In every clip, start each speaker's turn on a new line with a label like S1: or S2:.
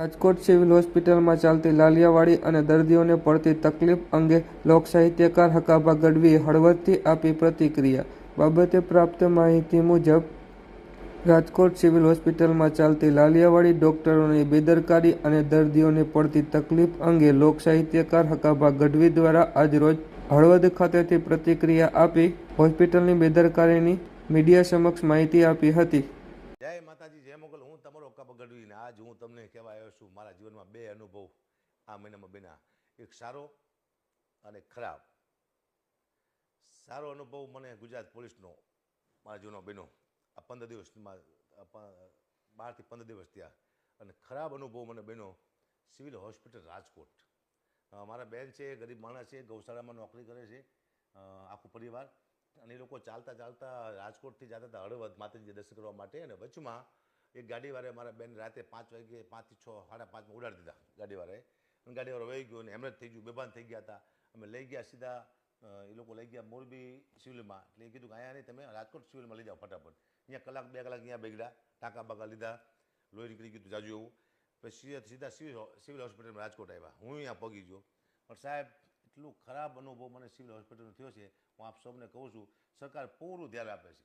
S1: Rajkot civil હોસ્પિટલમાં ચાલતી લાલિયાવાડી અને દર્દીઓને પડતી તકલીફ અંગે લોકસાહિત્યકાર હકાભા ગઢવીએ હળવદથી આપી પ્રતિક્રિયા. બાબતે પ્રાપ્ત માહિતી મુજબ, રાજકોટ સિવિલ હોસ્પિટલમાં ચાલતી લાલિયાવાડી ડોક્ટરોની બેદરકારી અને દર્દીઓને પડતી તકલીફ અંગે લોકસાહિત્યકાર હકાભા ગઢવી દ્વારા આજરોજ હળવદ ખાતેથી પ્રતિક્રિયા આપી હોસ્પિટલની બેદરકારીની મીડિયા સમક્ષ માહિતી આપી હતી
S2: જય માતાજી જય મોગલ હું તમારો કપ ગઢવીને આજ હું તમને કહેવા આવ્યો છું, મારા જીવનમાં બે અનુભવ આ મહિનામાં બન્યા. એક સારો અને ખરાબ. સારો અનુભવ મને ગુજરાત પોલીસનો, મારા જીવનમાં બન્યો. આ પંદર દિવસમાં બારથી પંદર દિવસ થયા. અને ખરાબ અનુભવ મને બન્યો સિવિલ હોસ્પિટલ રાજકોટ. મારા બેન છે, ગરીબ માણસ છે, ગૌશાળામાં નોકરી કરે છે આખું પરિવાર. અને એ લોકો ચાલતા ચાલતા રાજકોટથી જતા હતા હળવદ માતાજી દર્શન કરવા માટે. અને વચમાં એક ગાડીવાળાએ મારા બેન રાતે પાંચ વાગે, પાંચથી છ, સાડા પાંચમાં ઉડાડી દીધા ગાડીવાળાએ. અને ગાડીવાળો વહી ગયો અને હેમરેજ થઈ ગયું, બેભાન થઈ ગયા હતા. અમે લઈ ગયા સીધા એ લોકો લઈ ગયા મોરબી સિવિલમાં. એટલે એ કીધું કે અહીંયા નહીં, તમે રાજકોટ સિવિલમાં લઈ જાઓ ફટાફટ. અહીંયા કલાક, બે કલાક અહીંયા બેગડા, ટાંકા બાકા લીધા, લોહી નીકળી ગયું જાજુ એવું. પછી સીધા સિવિલ સિવિલ હોસ્પિટલમાં રાજકોટ આવ્યા. હું અહીંયા પગી ગયો. પણ સાહેબ, એટલું ખરાબ અનુભવ મને સિવિલ હોસ્પિટલનો થયો છે. હું આપ સૌને કહું છું, સરકાર પૂરું ધ્યાન આપે છે.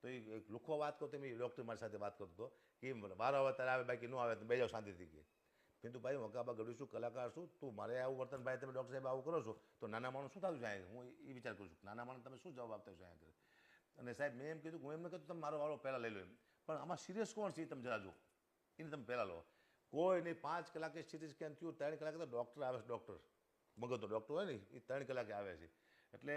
S2: તો એ એક લુખો વાત કરતો મેં ડૉક્ટર મારી સાથે વાત કરતો કે વારો આવે ત્યારે આવે, બાકી ન આવે તો બે જાઓ શાંતિથી કે. કીધું, ભાઈ વકાબા ગઢું છું, કલાકાર છું, તું મારે આવું વર્તન ભાઈ, તમે ડૉક્ટર સાહેબ આવું કરો છો, તો નાના માણસ શું થતું છે હું એ વિચાર કરું છું, નાના માણસ તમે શું જવાબ આપતા છો અહીંયા અને સાહેબ, મેં એમ કીધું, હું એમ ન કીધું તમે મારો વારો પહેલાં લઈ લો એમ. પણ આમાં સિરિયસ કોણ છે એ તમે જરા જુઓ. એને તમે પહેલાં લો. કોઈ નહીં, પાંચ કલાકે સિટી સ્કેન થયું, ત્રણ કલાકે તો ડૉક્ટર આવે છે ડૉક્ટર મગજનો ડૉક્ટર હોય ને, એ ત્રણ કલાકે આવે છે. એટલે